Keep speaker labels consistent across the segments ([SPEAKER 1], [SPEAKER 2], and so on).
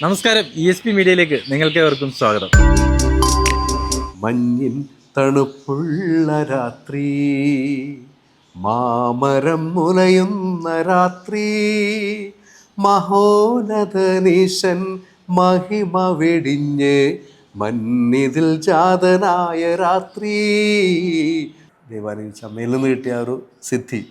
[SPEAKER 1] നമസ്കാരം E S P മീഡിയയിലേക്ക് നിങ്ങൾക്ക് ഏവർക്കും സ്വാഗതം.
[SPEAKER 2] മഞ്ഞിൻ തണുപ്പുള്ള രാത്രി മാമരം മുലയുന്ന രാത്രി മഹോനതനീശൻ മഹിമ വെടിഞ്ഞ് മന്നിതിൽ ജാതനായ രാത്രി. ദേവാലയം ചമ്മയിൽ നിന്ന് കിട്ടിയ ഒരു സിദ്ധി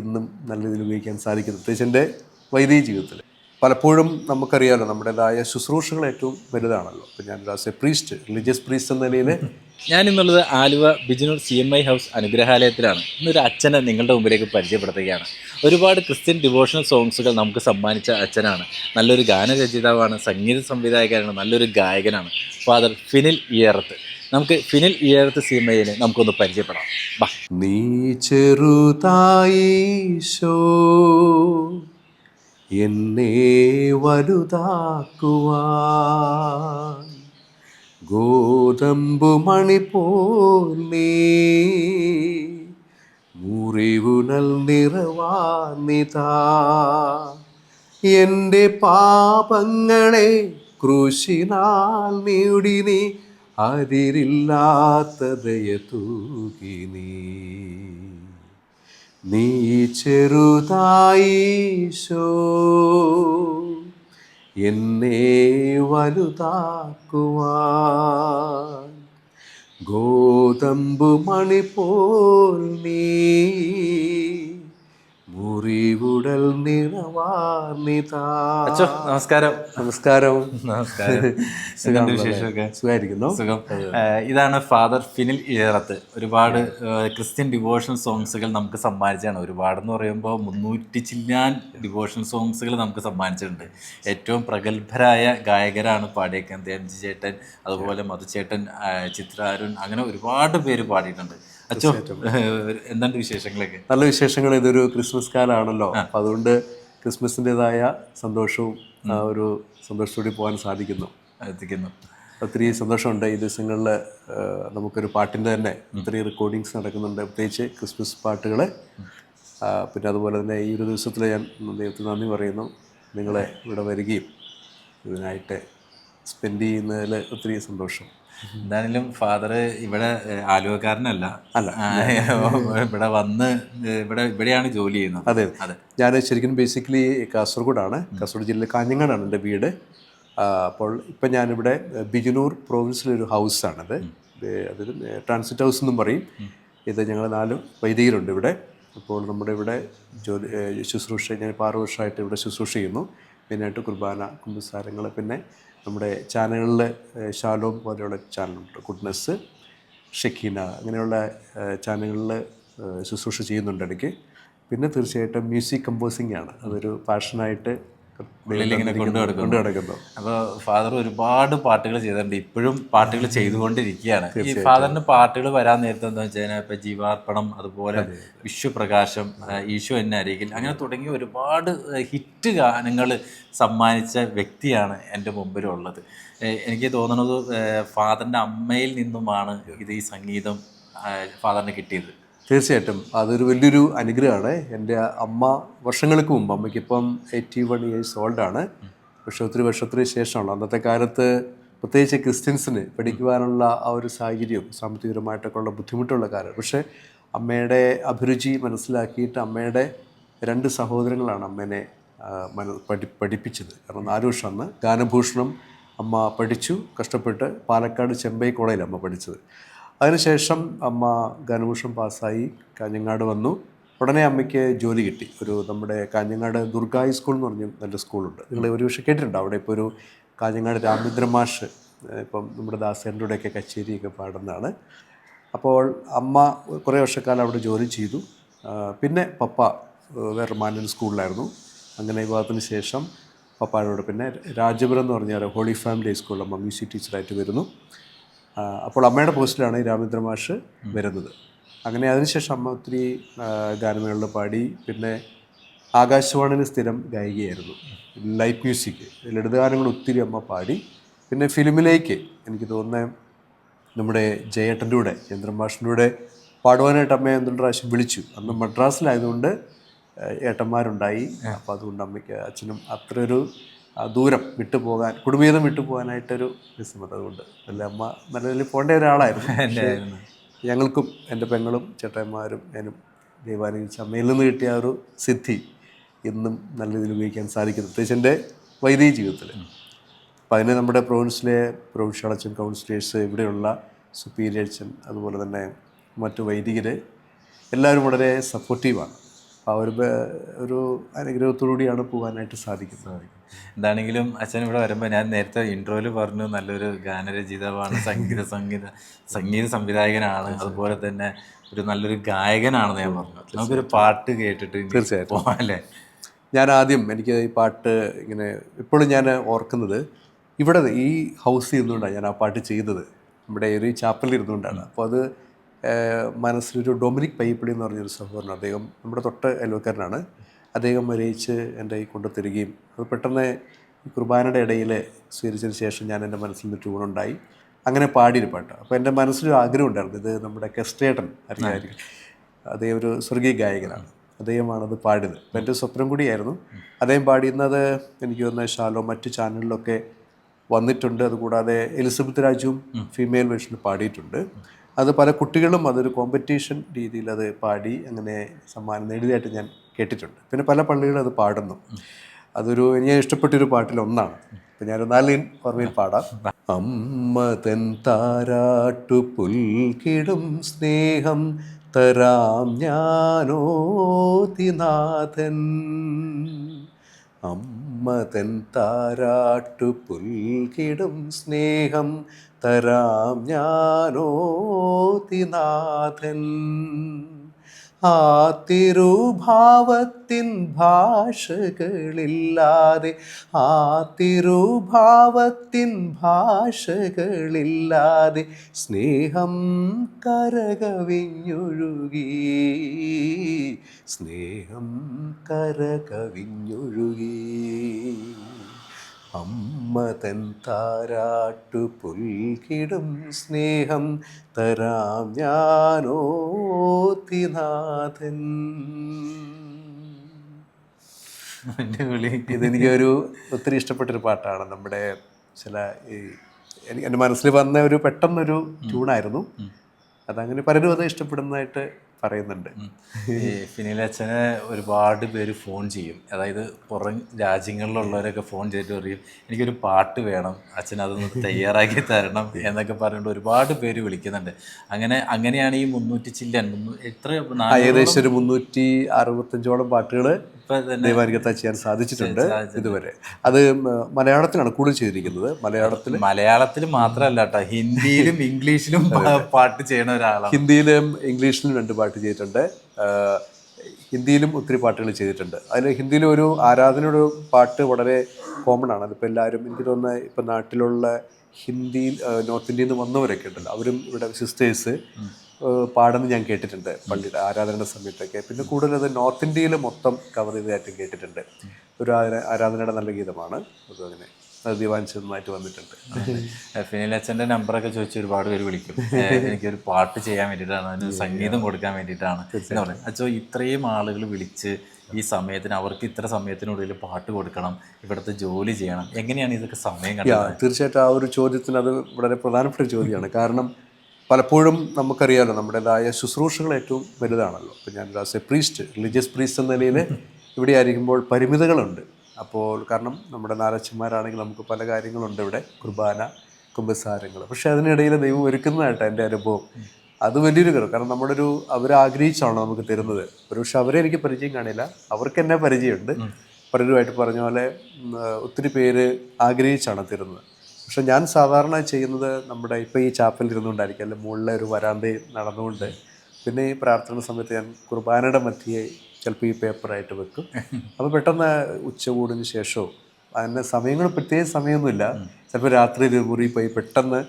[SPEAKER 2] ഇന്നും നല്ല രീതിയിൽ ഉപയോഗിക്കാൻ സാധിക്കുന്നു. പ്രത്യേകിച്ച് എന്റെ വൈദിക ജീവിതത്തിൽ പലപ്പോഴും നമുക്കറിയാമല്ലോ നമ്മുടേതായ ശുശ്രൂഷകൾ ഏറ്റവും വലുതാണല്ലോ. അപ്പം ഞാൻ as a priest religious priest എന്ന നിലയിൽ
[SPEAKER 1] ഞാനിന്നുള്ളത് Aluva Bijinoor C M I house അനുഗ്രഹാലയത്തിലാണ്. ഇന്നൊരു അച്ഛനെ നിങ്ങളുടെ മുമ്പിലേക്ക് പരിചയപ്പെടുത്തുകയാണ്. ഒരുപാട് ക്രിസ്ത്യൻ ഡിവോഷണൽ സോങ്സുകൾ നമുക്ക് സമ്മാനിച്ച അച്ഛനാണ്. നല്ലൊരു ഗാനരചയിതാവാണ് സംഗീത സംവിധായകനാണ് നല്ലൊരു ഗായകനാണ് ഫാദർ ഫിനിൽ ഇയറത്ത് നമുക്ക് ഫിനിൽ ഇയറത്ത് സി എം ഐനെ നമുക്കൊന്ന് പരിചയപ്പെടാം.
[SPEAKER 2] നീ ചെറുതായിശോ എന്നെ വലുതാക്കുവാൻ. ഗോതമ്പു മണി നീ മുറിവുണൽ നിറവാനിതാ എന്റെ പാപങ്ങളെ കൃഷിനാൽ നീടി നീ അതിരില്ലാത്ത ദയ തൂകി നീ ചെറുതായിശോ എന്നെ വലുതാക്കുവാൻ. ഗോതമ്പു മണിപ്പോൾ നീ
[SPEAKER 1] നമസ്കാരം.
[SPEAKER 2] നമസ്കാരം.
[SPEAKER 1] നമസ്കാരം. എന്തുണ്ട് വിശേഷമൊക്കെ?
[SPEAKER 2] സുഖമായിരിക്കുന്നു.
[SPEAKER 1] സുഖം. ഇതാണ് ഫാദർ ഫിനിൽ ഇയറത്ത്. ഒരുപാട് ക്രിസ്ത്യൻ ഡിവോഷണൽ സോങ്സുകൾ നമുക്ക് സമ്മാനിച്ചാണ് ഒരുപാടെന്ന് പറയുമ്പോൾ മുന്നൂറ്റി ചില്ലാൻ ഡിവോഷണൽ സോങ്സുകൾ നമുക്ക് സമ്മാനിച്ചിട്ടുണ്ട്. ഏറ്റവും പ്രഗത്ഭരായ ഗായകരാണ് പാടിയേക്കുന്നത് എം ജി ചേട്ടൻ അതുപോലെ മധുചേട്ടൻ ആഹ് ചിത്ര അരുൺ അങ്ങനെ ഒരുപാട് പേര് പാടിയിട്ടുണ്ട്. അച്ഛോ എന്താണ് വിശേഷങ്ങളൊക്കെ?
[SPEAKER 2] നല്ല വിശേഷങ്ങൾ. ഇതൊരു ക്രിസ്മസ് കാലമാണല്ലോ. അപ്പം അതുകൊണ്ട് ക്രിസ്മസിന്റെതായ സന്തോഷവും ഒരു സന്തോഷത്തോടെ പോകാൻ സാധിക്കുന്നു.
[SPEAKER 1] എത്തിക്കുന്നു
[SPEAKER 2] ഒത്തിരി സന്തോഷമുണ്ട് ഈ ദിവസങ്ങളിൽ നമുക്കൊരു പാട്ടിന്റെ തന്നെ ഒത്തിരി റെക്കോർഡിങ്സ് നടക്കുന്നുണ്ട്. പ്രത്യേകിച്ച് ക്രിസ്മസ് പാട്ടുകൾ പിന്നെ അതുപോലെ തന്നെ ഈ ഒരു ദിവസത്തിൽ ഞാൻ ദൈവത്തിന് നന്ദി പറയുന്നു. നിങ്ങളെ ഇവിടെ വരികയും ഇതിനായിട്ട് സ്പെൻഡ് ചെയ്യുന്നതിൽ ഒത്തിരി സന്തോഷം.
[SPEAKER 1] എന്താണെങ്കിലും ഫാദർ ഇവിടെ ആലുവക്കാരനല്ല.
[SPEAKER 2] അല്ല.
[SPEAKER 1] ഇവിടെ വന്ന് ഇവിടെ ഇവിടെയാണ് ജോലി ചെയ്യുന്നത്.
[SPEAKER 2] അതെ
[SPEAKER 1] അതെ.
[SPEAKER 2] ഞാൻ ശരിക്കും ബേസിക്കലി കാസർഗോഡാണ്. കാസർഗോഡ് ജില്ലയിലെ കാഞ്ഞങ്ങാടാണ് എന്റെ വീട്. അപ്പോൾ ഇപ്പം ഞാനിവിടെ ബിജുനൂർ പ്രൊവിൻസിലൊരു ഹൗസാണത്. അതൊരു ട്രാൻസിറ്റ് ഹൗസ് എന്നും പറയും. ഇത് ഞങ്ങൾ നാല് വൈദികരുണ്ട് ഇവിടെ. അപ്പോൾ നമ്മുടെ ഇവിടെ ജോലി ശുശ്രൂഷ ഞാൻ ഇപ്പോൾ ആറ് വർഷമായിട്ട് ഇവിടെ ശുശ്രൂഷ ചെയ്യുന്നു. മെയിനായിട്ട് കുർബാന കുമ്പസാരങ്ങൾ പിന്നെ നമ്മുടെ ചാനലുകളിൽ ഷാലോം പോലെയുള്ള ചാനലുണ്ട്. ഗുഡ്നസ് ഷെക്കീന അങ്ങനെയുള്ള ചാനലുകളിൽ ശുശ്രൂഷ ചെയ്യുന്നുണ്ട് ഇടയ്ക്ക്. പിന്നെ തീർച്ചയായിട്ടും മ്യൂസിക് കമ്പോസിംഗ് ആണ്. അതൊരു പാഷനായിട്ട്
[SPEAKER 1] ഉള്ളിലിങ്ങനെ കൊണ്ടു നടക്കുന്നു.
[SPEAKER 2] കൊണ്ടു നടക്കുന്നു.
[SPEAKER 1] അപ്പോൾ ഫാദർ ഒരുപാട് പാട്ടുകൾ ചെയ്തിട്ടുണ്ട്. ഇപ്പോഴും പാട്ടുകൾ ചെയ്തുകൊണ്ടിരിക്കുകയാണ്. ഈ ഫാദറിന് പാട്ടുകൾ വരാൻ നേരത്തെ എന്താ വെച്ച് കഴിഞ്ഞാൽ ഇപ്പൊ ജീവാർപ്പണം അതുപോലെ വിശ്വപ്രകാശം ഈശോ എന്നെ അരികിൽ അങ്ങനെ തുടങ്ങിയ ഒരുപാട് ഹിറ്റ് ഗാനങ്ങൾ സമ്മാനിച്ച വ്യക്തിയാണ് എന്റെ മുമ്പിലുള്ളത്. എനിക്ക് തോന്നുന്നത് ഫാദറിന്റെ അമ്മയിൽ നിന്നുമാണ് ഇത് ഈ സംഗീതം ഫാദറിന് കിട്ടിയത്.
[SPEAKER 2] തീർച്ചയായിട്ടും. അതൊരു വലിയൊരു അനുഗ്രഹമാണ്. എന്റെ അമ്മ വർഷങ്ങൾക്ക് മുമ്പ് അമ്മയ്ക്കിപ്പം എയ്റ്റി വൺ ഇയേഴ്സ് ഓൾഡാണ് പക്ഷേ ഒത്തിരി വർഷത്തിന് ശേഷമാണ്. അന്നത്തെ കാലത്ത് പ്രത്യേകിച്ച് ക്രിസ്ത്യൻസിന് പഠിക്കുവാനുള്ള ആ ഒരു സാഹചര്യം സാമ്പത്തികപരമായിട്ടൊക്കെ ഉള്ള ബുദ്ധിമുട്ടുള്ള കാലം. പക്ഷേ അമ്മയുടെ അഭിരുചി മനസ്സിലാക്കിയിട്ട് അമ്മയുടെ രണ്ട് സഹോദരങ്ങളാണ് അമ്മേനെ മന പഠി പഠിപ്പിച്ചത്. കാരണം നാല് വർഷം അന്ന് ഗാനഭൂഷണം അമ്മ പഠിച്ചു. കഷ്ടപ്പെട്ട് പാലക്കാട് ചെമ്പൈ കോളേജിൽ അമ്മ പഠിച്ചത്. അതിനുശേഷം അമ്മ ഗാനഭൂഷണം പാസ്സായി കാഞ്ഞങ്ങാട് വന്നു. ഉടനെ അമ്മയ്ക്ക് ജോലി കിട്ടി. ഒരു നമ്മുടെ കാഞ്ഞങ്ങാട് ദുർഗായി ഹൈസ്കൂൾ എന്ന് പറഞ്ഞ നല്ല സ്കൂളുണ്ട്. നിങ്ങൾ ഒരു പക്ഷേ കേട്ടിട്ടുണ്ട്? അവിടെ ഇപ്പോൾ ഒരു കാഞ്ഞങ്ങാട് രാമചന്ദ്ര മാഷ് ഇപ്പം നമ്മുടെ ദാസേന്റെയൊക്കെ കച്ചേരിയൊക്കെ പാടുന്നതാണ്. അപ്പോൾ അമ്മ കുറേ വർഷക്കാലം അവിടെ ജോലി ചെയ്തു. പിന്നെ പപ്പ വേറെ മാനൻ സ്കൂളിലായിരുന്നു. അങ്ങനെ വിവാഹത്തിന് ശേഷം പപ്പായോട് പിന്നെ രാജപുരം എന്ന് പറഞ്ഞാൽ ഹോളി ഫാമിലി സ്കൂളിൽ അമ്മ മ്യൂസിക് ടീച്ചറായിട്ട് വരുന്നു. അപ്പോൾ അമ്മയുടെ പോസ്റ്റിലാണ് ഈ രാമേന്ദ്ര മാഷ് വരുന്നത്. അങ്ങനെ അതിനുശേഷം അമ്മ ഒത്തിരി ആ, ഗാനമേളകൾ പാടി പിന്നെ ആകാശവാണിയിൽ സ്ഥിരം ഗായികയായിരുന്നു. ലൈറ്റ് മ്യൂസിക് ലളിതഗാനങ്ങൾ ഒത്തിരി അമ്മ പാടി. പിന്നെ ഫിലിമിലേക്ക് എനിക്ക് തോന്നുന്നത് നമ്മുടെ ജയേട്ടന്റെ കൂടെ ചന്ദ്രൻ മാഷിന്റെ കൂടെ പാടുവാനായിട്ട് അമ്മയെ എന്തൊരു പ്രാവശ്യം വിളിച്ചു. അന്ന് മദ്രാസിലായതുകൊണ്ട് ഏട്ടന്മാരുണ്ടായി. അപ്പോൾ അതുകൊണ്ട് അമ്മയ്ക്ക് അച്ഛനും അത്ര ഒരു ആ ദൂരം വിട്ടുപോകാൻ കുടുംബീതം വിട്ടുപോകാനായിട്ടൊരു വിസ്മത അതുകൊണ്ട്. അല്ല അമ്മ നല്ല നിലയിൽ പോകേണ്ട ഒരാളായിരുന്നു. ഞങ്ങൾക്കും എന്റെ പെങ്ങളും ചേട്ടന്മാരും ഞാനും ദൈവാനുഗ്രഹിച്ച അമ്മയിൽ നിന്ന് കിട്ടിയ ഒരു സിദ്ധി ഇന്നും നല്ല രീതിയിൽ ഉപയോഗിക്കാൻ സാധിക്കുന്നു. പ്രത്യേകിച്ച് എന്റെ വൈദിക ജീവിതത്തിൽ. അപ്പം അതിന് നമ്മുടെ പ്രൊവിൻസിലെ പ്രൊവിൻഷ്യൽ അച്ഛൻ കൗൺസിലേഴ്സ് ഇവിടെയുള്ള സുപ്പീരിയർ അച്ഛൻ അതുപോലെ തന്നെ മറ്റു വൈദികർ എല്ലാവരും വളരെ സപ്പോർട്ടീവാണ്. ആ ഒരു ഒരു അനുഗ്രഹത്തോടുകൂടിയാണ് പോകാനായിട്ട് സാധിക്കുന്നത്.
[SPEAKER 1] എന്താണെങ്കിലും അച്ഛൻ ഇവിടെ വരുമ്പോൾ ഞാൻ നേരത്തെ ഇൻട്രോയിൽ പറഞ്ഞു നല്ലൊരു ഗാനരചയിതാവാണ് സംഗീത സംഗീത സംഗീത സംവിധായകനാണ് അതുപോലെ തന്നെ ഒരു നല്ലൊരു ഗായകനാണെന്ന് ഞാൻ പറഞ്ഞു. നമുക്കൊരു പാട്ട് കേട്ടിട്ട്
[SPEAKER 2] തീർച്ചയായിട്ടും.
[SPEAKER 1] അല്ലേ?
[SPEAKER 2] ഞാൻ ആദ്യം എനിക്ക് ഈ പാട്ട് ഇങ്ങനെ ഇപ്പോഴും ഞാൻ ഓർക്കുന്നത് ഇവിടെ ഈ ഹൗസിൽ ഇരുന്നുകൊണ്ടാണ് ഞാൻ ആ പാട്ട് ചെയ്തത്. നമ്മുടെ ഒരു ചാപ്പലിൽ ഇരുന്നുകൊണ്ടാണ് അപ്പോൾ അത് മനസ്സിലൊരു ഡൊമിനിക് പയ്യപ്പടി എന്ന് പറഞ്ഞൊരു സഹോദരൻ അദ്ദേഹം നമ്മുടെ തൊട്ട് അയൽവക്കാരനാണ് അദ്ദേഹം മരയിച്ച് എന്റെ കൈ കൊണ്ടു തരികയും അത് പെട്ടെന്ന് ഈ കുർബാനയുടെ ഇടയിൽ സ്വീകരിച്ചതിന് ശേഷം ഞാൻ എന്റെ മനസ്സിൽ നിന്ന് ട്യൂണുണ്ടായി അങ്ങനെ പാടിയൊരു പാട്ട്. അപ്പോൾ എന്റെ മനസ്സിലൊരു ആഗ്രഹം ഉണ്ടായിരുന്നു. ഇത് നമ്മുടെ കെസ്റ്റേട്ടൻ അറിയാമായിരിക്കും അദ്ദേഹം ഒരു സ്വർഗീയ ഗായകനാണ്. അദ്ദേഹമാണത് പാടിയത്. അപ്പം എന്റെ സ്വപ്നം കൂടിയായിരുന്നു. അദ്ദേഹം പാടിയുന്നത് എനിക്ക് തോന്നുന്ന ഷാലോ മറ്റ് ചാനലിലൊക്കെ വന്നിട്ടുണ്ട്. അതുകൂടാതെ എലിസബത്ത് രാജുവും ഫീമെയിൽ വേർഷനിൽ പാടിയിട്ടുണ്ട്. അത് പല കുട്ടികളും അതൊരു കോമ്പറ്റീഷൻ രീതിയിൽ അത് പാടി അങ്ങനെ സമ്മാനം നേടിയതായിട്ട് ഞാൻ കേട്ടിട്ടുണ്ട്. പിന്നെ പല പള്ളികളും അത് പാടുന്നു. അതൊരു എനിക്ക് ഇഷ്ടപ്പെട്ടൊരു പാട്ടിൽ ഒന്നാണ്. അപ്പം ഞാനൊരു നാല് ഓർമ്മയിൽ പാടാം. അമ്മ തൻ താരാട്ടു പുൽകിടും സ്നേഹം തരാം ഞാനോതിനാഥൻ. അമ്മ തൻ താരാട്ടു പുൽകിടും സ്നേഹം തരാം ഞാനോതിനാഥൻ ആ തിരുഭാവത്തിൻ ഭാഷകളില്ലാതെ ആ തിരുഭാവത്തിൻ ഭാഷകളില്ലാതെ സ്നേഹം കരകവിഞ്ഞൊഴുകി സ്നേഹം കരകവിഞ്ഞൊഴുകി. അമ്മ തൻ താരാട്ടു പുൽകിടും സ്നേഹം തരാം
[SPEAKER 1] വിളി
[SPEAKER 2] ഇതെനിക്കൊരു ഒത്തിരി ഇഷ്ടപ്പെട്ടൊരു പാട്ടാണ്. നമ്മുടെ ചില ഈ എനിക്ക് എന്റെ മനസ്സിൽ വന്ന ഒരു പെട്ടെന്നൊരു ട്യൂണായിരുന്നു. അതങ്ങനെ പലരും അത് ഇഷ്ടപ്പെടുന്നതായിട്ട് പറയുന്നുണ്ട്.
[SPEAKER 1] ഈ ഫിനിലച്ഛനെ ഒരുപാട് പേര് ഫോൺ ചെയ്യും. അതായത് പുറം രാജ്യങ്ങളിലുള്ളവരൊക്കെ ഫോൺ ചെയ്തിട്ട് പറയും എനിക്കൊരു പാട്ട് വേണം. അച്ഛൻ അതൊന്ന് തയ്യാറാക്കി തരണം എന്നൊക്കെ പറഞ്ഞിട്ട് ഒരുപാട് പേര് വിളിക്കുന്നുണ്ട്. അങ്ങനെ അങ്ങനെയാണ് ഈ മുന്നൂറ്റി ചില്ലൻ എത്ര
[SPEAKER 2] ഏകദേശം ഒരു മുന്നൂറ്റി അറുപത്തഞ്ചോളം പാട്ടുകൾ
[SPEAKER 1] ഇപ്പൊ
[SPEAKER 2] ചെയ്യാൻ സാധിച്ചിട്ടുണ്ട് ഇതുവരെ. അത് മലയാളത്തിലാണ് കൂടുതൽ ചെയ്തിരിക്കുന്നത്. മലയാളത്തിൽ
[SPEAKER 1] മലയാളത്തിൽ മാത്രമല്ല കേട്ടോ ഹിന്ദിയിലും ഇംഗ്ലീഷിലും പാട്ട് ചെയ്യണ ഒരാളാണ്.
[SPEAKER 2] ഹിന്ദിയിലും ഇംഗ്ലീഷിലും രണ്ട് പാട്ട് ചെയ്തിട്ടുണ്ട്. ആ, ഹിന്ദിയിലും ഒത്തിരി പാട്ടുകൾ ചെയ്തിട്ടുണ്ട്. അതിൽ ഹിന്ദിയിലും ഒരു ആരാധനയുടെ പാട്ട് വളരെ കോമൺ ആണ്. അതിപ്പോൾ എല്ലാവരും എനിക്ക് തോന്നുന്നത് ഇപ്പം നാട്ടിലുള്ള ഹിന്ദി നോർത്ത് ഇന്ത്യയിൽ നിന്ന് വന്നവരൊക്കെ ഉണ്ടല്ലോ. അവരും ഇവിടെ സിസ്റ്റേഴ്സ് പാടുന്നത് ഞാൻ കേട്ടിട്ടുണ്ട് പള്ളിയുടെ ആരാധനയുടെ സമയത്തൊക്കെ. പിന്നെ കൂടുതൽ അത് നോർത്ത് ഇന്ത്യയിൽ മൊത്തം കവർ ചെയ്തതായിട്ടും കേട്ടിട്ടുണ്ട്. ഒരു ആരാധന ആരാധനയുടെ നല്ല ഗീതമാണ്. അത് അങ്ങനെ. ആയിട്ട് വന്നിട്ടുണ്ട്.
[SPEAKER 1] ഫിനിലച്ഛന്റെ നമ്പറൊക്കെ ചോദിച്ച് ഒരുപാട് പേര് വിളിക്കും. എനിക്കൊരു പാട്ട് ചെയ്യാൻ വേണ്ടിയിട്ടാണ്. അതിന് സംഗീതം കൊടുക്കാൻ വേണ്ടിയിട്ടാണ് എന്ന് അച്ഛോ ഇത്രയും ആളുകൾ വിളിച്ച് ഈ സമയത്തിന് അവർക്ക് ഇത്ര സമയത്തിനുള്ളിൽ പാട്ട് കൊടുക്കണം ഇവിടുത്തെ ജോലി ചെയ്യണം. എങ്ങനെയാണ് ഇതൊക്കെ സമയം കണ്ടത്
[SPEAKER 2] തീർച്ചയായിട്ടും ആ ഒരു ചോദ്യത്തിന് അത് വളരെ പ്രധാനപ്പെട്ട ചോദ്യമാണ്. കാരണം പലപ്പോഴും നമുക്കറിയാമല്ലോ നമ്മുടേതായ ശുശ്രൂഷകൾ ഏറ്റവും വലുതാണല്ലോ. ഇപ്പം ഞാൻ as a priest religious priest എന്ന നിലയിൽ ഇവിടെ ആയിരിക്കുമ്പോൾ പരിമിതികളുണ്ട്. അപ്പോൾ കാരണം നമ്മുടെ നാലച്ഛന്മാരാണെങ്കിൽ നമുക്ക് പല കാര്യങ്ങളുണ്ട് ഇവിടെ. കുർബാന കുംഭസാരങ്ങൾ. പക്ഷെ അതിനിടയിൽ ദൈവം ഒരുക്കുന്നതായിട്ട് എന്റെ അനുഭവം. അത് വലിയൊരു കാര്യം കാരണം നമ്മുടെ ഒരു അവരാഗ്രഹിച്ചാണോ നമുക്ക് തരുന്നത്? ഒരുപക്ഷെ അവരെ എനിക്ക് പരിചയം കാണില്ല. അവർക്ക് എന്നെ പരിചയമുണ്ട്. പലരുമായിട്ട് പറഞ്ഞ പോലെ ഒത്തിരി പേര് ആഗ്രഹിച്ചാണ് തരുന്നത്. പക്ഷെ ഞാൻ സാധാരണ ചെയ്യുന്നത് നമ്മുടെ ഇപ്പോൾ ഈ ചാപ്പലിൽ ഇരുന്നുകൊണ്ടായിരിക്കും. അല്ലെങ്കിൽ മുകളിലെ ഒരു വരാന്തയിൽ നടന്നുകൊണ്ട്. പിന്നെ ഈ പ്രാർത്ഥന സമയത്ത് ഞാൻ കുർബാനയുടെ മധ്യേ ചിലപ്പോൾ ഈ പേപ്പറായിട്ട് വെക്കും. അപ്പോൾ പെട്ടെന്ന് ഉച്ചകൂടിന് ശേഷവും അതിന്റെ സമയങ്ങൾ പ്രത്യേക സമയമൊന്നുമില്ല. ചിലപ്പോൾ രാത്രി മുറി പോയി പെട്ടെന്ന്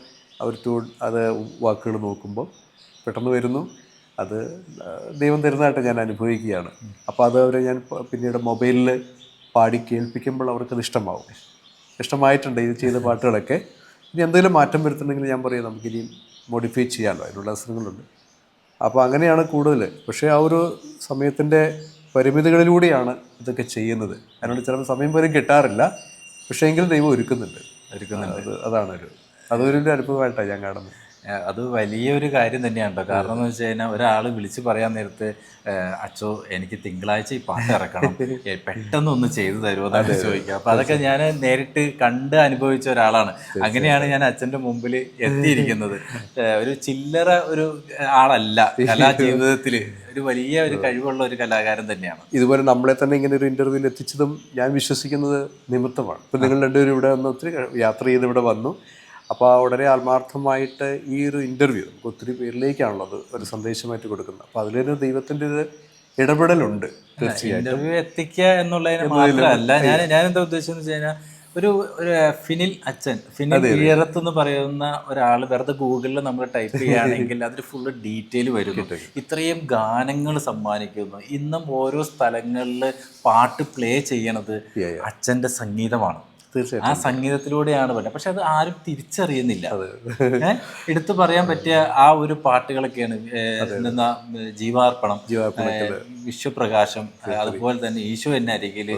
[SPEAKER 2] അവർ ടൂ അത് വാക്കുകൾ നോക്കുമ്പോൾ പെട്ടെന്ന് വരുന്നു. അത് ദൈവം തരുന്നതായിട്ട് ഞാൻ അനുഭവിക്കുകയാണ്. അപ്പോൾ അത് അവരെ ഞാൻ പിന്നീട് മൊബൈലിൽ പാടി കേൾപ്പിക്കുമ്പോൾ അവർക്കത് ഇഷ്ടമാവും. ഇഷ്ടമായിട്ടുണ്ട് ഇത് ചെയ്ത പാട്ടുകളൊക്കെ. ഇനി എന്തെങ്കിലും മാറ്റം വരുത്തുന്നെങ്കിൽ ഞാൻ പറയും നമുക്കിനി മോഡിഫൈ ചെയ്യാമല്ലോ അതിനുള്ള അവസരങ്ങളുണ്ട്. അപ്പോൾ അങ്ങനെയാണ് കൂടുതൽ പക്ഷേ ആ ഒരു സമയത്തിന്റെ പരിമിതികളിലൂടെയാണ് ഇതൊക്കെ ചെയ്യുന്നത്. അതിനോട് ചിലപ്പോൾ സമയം പോലും കിട്ടാറില്ല. പക്ഷേ എങ്കിലും ദൈവം ഒരുക്കുന്നുണ്ട്.
[SPEAKER 1] ഒരുക്കുന്നുണ്ട്.
[SPEAKER 2] അത് അതാണ് ഒരു അതൊരു അനുഭവമായിട്ടാണ് ഞാൻ കാണുന്നത്.
[SPEAKER 1] അത് വലിയൊരു കാര്യം തന്നെയാണ് കേട്ടോ. കാരണം എന്ന് വെച്ച് കഴിഞ്ഞാൽ ഒരാൾ വിളിച്ച് പറയാൻ നേരത്ത് അച്ഛോ അച്ചോ എനിക്ക് തിങ്കളാഴ്ച ഈ പാട്ട് ഇറക്കണം. പെട്ടെന്ന് ഒന്ന് ചെയ്തു തരുമോ എന്നാണ് ചോദിക്കുക. അപ്പൊ അതൊക്കെ ഞാൻ നേരിട്ട് കണ്ട് അനുഭവിച്ച ഒരാളാണ്. അങ്ങനെയാണ് ഞാൻ അച്ഛന്റെ മുമ്പിൽ എത്തിയിരിക്കുന്നത്. ഒരു ചില്ലറ ഒരു ആളല്ല. കലാ ജീവിതത്തിൽ ഒരു വലിയ ഒരു കഴിവുള്ള ഒരു കലാകാരൻ തന്നെയാണ്.
[SPEAKER 2] ഇതുപോലെ നമ്മളെ തന്നെ ഇങ്ങനെ ഒരു ഇന്റർവ്യൂവിൽ എത്തിച്ചതും ഞാൻ വിശ്വസിക്കുന്നത് നിമിത്തമാണ്. ഇപ്പം നിങ്ങൾ രണ്ടുപേരും ഇവിടെ വന്ന് ഒത്തിരി യാത്ര ചെയ്ത് ഇവിടെ വന്നു. അപ്പോൾ വളരെ ആത്മാർത്ഥമായിട്ട് ഈ ഒരു ഇന്റർവ്യൂ നമുക്ക് ഒത്തിരി പേരിലേക്കാണുള്ളത് ഒരു സന്ദേശമായിട്ട് കൊടുക്കുന്നത്. അപ്പോൾ അതിലൊരു ദൈവത്തിന്റെ ഒരു ഇടപെടലുണ്ട്
[SPEAKER 1] ഇന്റർവ്യൂ എത്തിക്കുക എന്നുള്ളതിന് മാത്രമല്ല ഞാൻ ഞാൻ എന്താ ഉദ്ദേശിച്ചെന്ന് വെച്ച് കഴിഞ്ഞാൽ ഒരു ഒരു ഫിനിൽ അച്ഛൻ ഫിനിൽ ഈയറത്ത് എന്ന് പറയുന്ന ഒരാൾ വെറുതെ ഗൂഗിളിൽ നമ്മൾ ടൈപ്പ് ചെയ്യുകയാണെങ്കിൽ അതിൽ ഫുൾ ഡീറ്റെയിൽ വരും ഇത്രയും ഗാനങ്ങൾ സമ്മാനിക്കുന്നു. ഇന്നും ഓരോ സ്ഥലങ്ങളിൽ പാട്ട് പ്ലേ ചെയ്യണത് അച്ഛന്റെ സംഗീതമാണ്. ആ സംഗീതത്തിലൂടെയാണ് പറയുന്നത് പക്ഷെ അത് ആരും തിരിച്ചറിയുന്നില്ല. എടുത്തു പറയാൻ പറ്റിയ ആ ഒരു പാട്ടുകളൊക്കെയാണ് നിന്ന ജീവാർപ്പണം വിശ്വപ്രകാശം അതുപോലെ തന്നെ ഈശോ എന്നെ
[SPEAKER 2] അരികിൽ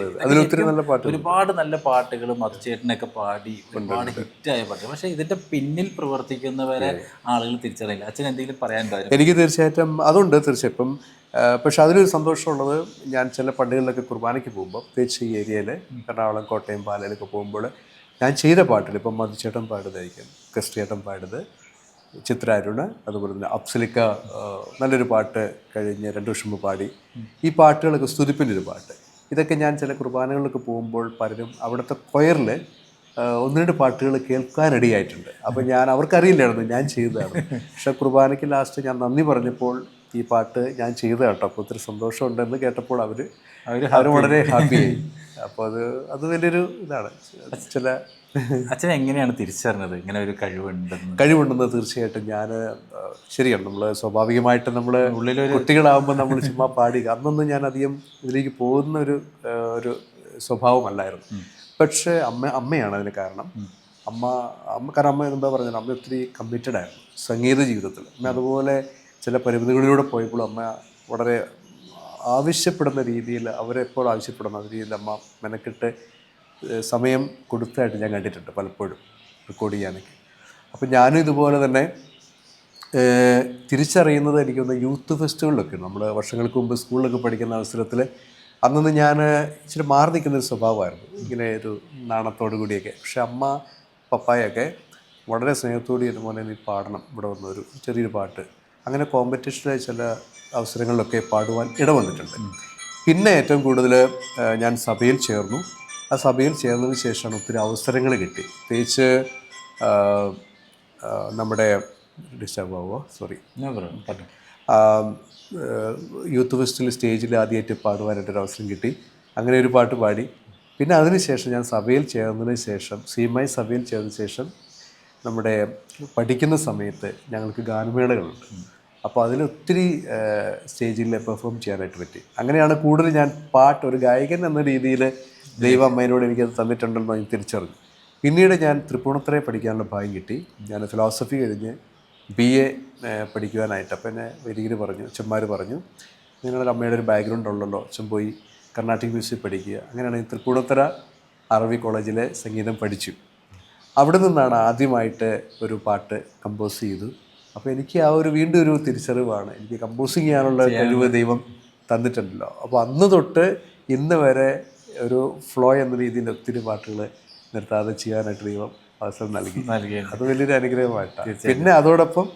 [SPEAKER 1] ഒരുപാട് നല്ല പാട്ടുകൾ മധുചേട്ടനൊക്കെ പാടി ഒരുപാട് ഹിറ്റായ പാട്ട് പക്ഷെ ഇതിന്റെ പിന്നിൽ പ്രവർത്തിക്കുന്നവരെ ആളുകൾ തിരിച്ചറിയില്ല. അച്ഛൻ എന്തെങ്കിലും പറയാൻ
[SPEAKER 2] എനിക്ക് തീർച്ചയായിട്ടും അതുണ്ട്. തീർച്ചയായും ഇപ്പം ആ, പക്ഷെ അതിലൊരു സന്തോഷമുള്ളത് ഞാൻ ചില പള്ളികളിലൊക്കെ കുർബാനയ്ക്ക് പോകുമ്പോൾ പ്രത്യേകിച്ച് ഈ ഏരിയയിൽ എറണാകുളം കോട്ടയം പാലയിലൊക്കെ പോകുമ്പോൾ ഞാൻ ചെയ്ത പാട്ടിൽ ഇപ്പം മധുചേട്ടൻ പാടുന്നതായിരിക്കും ക്രിസ്റ്റിയേട്ടൻ പാടുന്നത് ചിത്രാരുണ് അതുപോലെ തന്നെ അപ്സലിക്ക നല്ലൊരു പാട്ട് കഴിഞ്ഞ് രണ്ട് വർഷം മുമ്പ് പാടി. ഈ പാട്ടുകളൊക്കെ സ്തുതിപ്പിന്റെ ഒരു പാട്ട്. ഇതൊക്കെ ഞാൻ ചില കുർബാനകളിലൊക്കെ പോകുമ്പോൾ പലരും അവിടുത്തെ കൊയറിൽ ഒന്ന് രണ്ട് പാട്ടുകൾ കേൾക്കാനിടയായിട്ടുണ്ട്. അപ്പോൾ ഞാൻ അവർക്കറിയില്ലായിരുന്നു ഞാൻ ചെയ്തതാണ് പക്ഷേ കുർബാനയ്ക്ക് ലാസ്റ്റ് ഞാൻ നന്ദി പറഞ്ഞപ്പോൾ ഈ പാട്ട് ഞാൻ ചെയ്ത കേട്ടോ. അപ്പോൾ ഒത്തിരി സന്തോഷമുണ്ടെന്ന് കേട്ടപ്പോൾ അവർ അവർ വളരെ ഹാപ്പിയായി അപ്പോൾ അത് അത് വലിയൊരു ഇതാണ്. ചില
[SPEAKER 1] അച്ഛൻ എങ്ങനെയാണ് തിരിച്ചറിഞ്ഞത്? ഇങ്ങനെ ഒരു കഴിവുണ്ടെന്ന്?
[SPEAKER 2] കഴിവുണ്ടെന്ന് തീർച്ചയായിട്ടും ഞാൻ ശരിയാണ്. നമ്മൾ സ്വാഭാവികമായിട്ട് നമ്മൾ ഉള്ളിൽ കുട്ടികളാകുമ്പോൾ നമ്മൾ ചുമ്മാ പാടി. അന്നൊന്നും ഞാൻ അധികം ഇതിലേക്ക് പോകുന്ന ഒരു ഒരു സ്വഭാവമല്ലായിരുന്നു. പക്ഷേ അമ്മ അമ്മയാണ് അതിന് കാരണം. അമ്മ അമ്മ കാരണം അമ്മ എന്താ പറഞ്ഞത്? അമ്മ ഒത്തിരി കമ്മിറ്റഡ് ആയിരുന്നു. സംഗീത ജീവിതത്തിൽ. അമ്മ അതുപോലെ ചില പരിമിതികളിലൂടെ പോയപ്പോൾ അമ്മ വളരെ ആവശ്യപ്പെടുന്ന രീതിയിൽ അവരെപ്പോൾ ആവശ്യപ്പെടുന്ന രീതിയിൽ അമ്മ മെനക്കെട്ട് സമയം കൊടുത്തായിട്ട് ഞാൻ കണ്ടിട്ടുണ്ട് പലപ്പോഴും റെക്കോർഡ് ചെയ്യാനൊക്കെ. അപ്പം ഞാനും ഇതുപോലെ തന്നെ തിരിച്ചറിയുന്നത് എനിക്കൊന്ന് യൂത്ത് ഫെസ്റ്റിവലിലൊക്കെ നമ്മൾ വർഷങ്ങൾക്ക് മുമ്പ് സ്കൂളിലൊക്കെ പഠിക്കുന്ന അവസരത്തിൽ അന്നൊന്ന് ഞാൻ ഇച്ചിരി മാറി നിൽക്കുന്ന ഒരു സ്വഭാവമായിരുന്നു. ഇങ്ങനെ ഒരു നാണത്തോടു കൂടിയൊക്കെ. പക്ഷെ അമ്മ പപ്പായൊക്കെ വളരെ സ്നേഹത്തോടെ ഇതുപോലെ നീ പാടണം. ഇവിടെ വന്ന ഒരു ചെറിയൊരു പാട്ട് അങ്ങനെ കോമ്പറ്റീഷനിലെ ചില അവസരങ്ങളിലൊക്കെ പാടുവാൻ ഇടവന്നിട്ടുണ്ട്. പിന്നെ ഏറ്റവും കൂടുതൽ ഞാൻ സഭയിൽ ചേർന്നു. ആ സഭയിൽ ചേർന്നതിന് ശേഷമാണ് ഒത്തിരി അവസരങ്ങൾ കിട്ടി. പ്രത്യേകിച്ച് നമ്മുടെ ഡിസ്റ്റർബ് ആവുമോ സോറി. യൂത്ത് ഫെസ്റ്റിൽ സ്റ്റേജിൽ ആദ്യമായിട്ട് പാടുവാനായിട്ടൊരു അവസരം കിട്ടി. അങ്ങനെ ഒരു പാട്ട് പാടി. പിന്നെ അതിനുശേഷം ഞാൻ സഭയിൽ ചേർന്നതിന് ശേഷം സീമായി സഭയിൽ ചേർന്ന ശേഷം നമ്മുടെ പഠിക്കുന്ന സമയത്ത് ഞങ്ങൾക്ക് ഗാനമേളകളുണ്ട്. അപ്പോൾ അതിലൊത്തിരി സ്റ്റേജിൽ പെർഫോം ചെയ്യാനായിട്ട് പറ്റി. അങ്ങനെയാണ് കൂടുതൽ ഞാൻ പാട്ട് ഒരു ഗായകൻ എന്ന രീതിയിൽ ദൈവം അമ്മേനോട് എനിക്കത് തന്നിട്ടുണ്ടെന്ന് ഞാൻ തിരിച്ചറിഞ്ഞു. പിന്നീട് ഞാൻ തൃപ്പൂണിത്തറയെ പഠിക്കാനുള്ള ഭാഗ്യം കിട്ടി. ഞാൻ ഫിലോസഫി കഴിഞ്ഞ് ബി എ പഠിക്കുവാനായിട്ട് അപ്പം എന്നെ വരികിന് പറഞ്ഞു അച്ഛന്മാർ പറഞ്ഞു നിങ്ങളുടെ അമ്മയുടെ ഒരു ബാക്ക്ഗ്രൗണ്ട് ഉള്ളല്ലോ അച്ഛൻ പോയി കർണാട്ടിക് മ്യൂസിക് പഠിക്കുക. അങ്ങനെയാണ് തൃപ്പൂണിത്തറ അറബി കോളേജിലെ സംഗീതം പഠിച്ചു. അവിടെ നിന്നാണ് ആദ്യമായിട്ട് ഒരു പാട്ട് കമ്പോസ് ചെയ്തു. അപ്പോൾ എനിക്ക് ആ ഒരു വീണ്ടും ഒരു തിരിച്ചറിവാണ്. എനിക്ക് കമ്പോസിങ് ചെയ്യാനുള്ള കഴിവ് ദൈവം തന്നിട്ടുണ്ടല്ലോ. അപ്പോൾ അന്ന് തൊട്ട് ഇന്ന് വരെ ഒരു ഫ്ലോ എന്ന രീതിയിൽ ഒത്തിരി പാട്ടുകൾ നിർത്താതെ ചെയ്യാനായിട്ട് ദൈവം അവസരം നൽകി.
[SPEAKER 1] നൽകി
[SPEAKER 2] അത് വലിയൊരു അനുഗ്രഹമായിട്ടാണ്. പിന്നെ അതോടൊപ്പം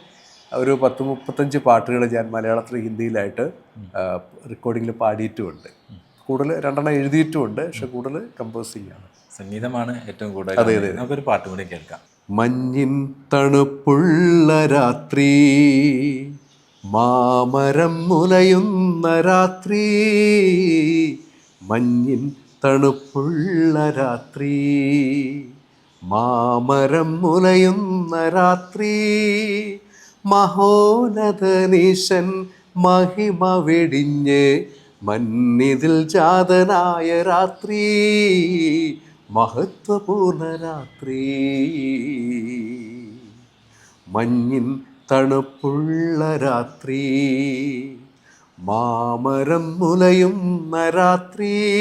[SPEAKER 2] ഒരു പത്ത് മുപ്പത്തഞ്ച് പാട്ടുകൾ ഞാൻ മലയാളത്തിൽ ഹിന്ദിയിലായിട്ട് റെക്കോർഡിങ്ങിൽ പാടിയിട്ടുമുണ്ട്. കൂടുതൽ രണ്ടെണ്ണം എഴുതിയിട്ടുമുണ്ട്. പക്ഷെ കൂടുതൽ കമ്പോസിങ് ആണ്.
[SPEAKER 1] സംഗീതമാണ് ഏറ്റവും കൂടുതൽ അതെ അതെ. നമുക്കൊരു പാട്ട് കൂടി കേൾക്കാം.
[SPEAKER 2] മഞ്ഞിൻ തണുപ്പുള്ള രാത്രി മാമരം മുലയുന്ന രാത്രി മഞ്ഞിൻ തണുപ്പുള്ള രാത്രി മാമരം മുലയുന്ന രാത്രി മഹോനതനീശൻ മഹിമ വെടിഞ്ഞ് മന്നിതിൽ ജാതനായ രാത്രി മഹത്വപൂർണ രാത്രി. മഞ്ഞിൻ തണുപ്പുള്ള രാത്രി. മാമരം മുലയുന്ന രാത്രി.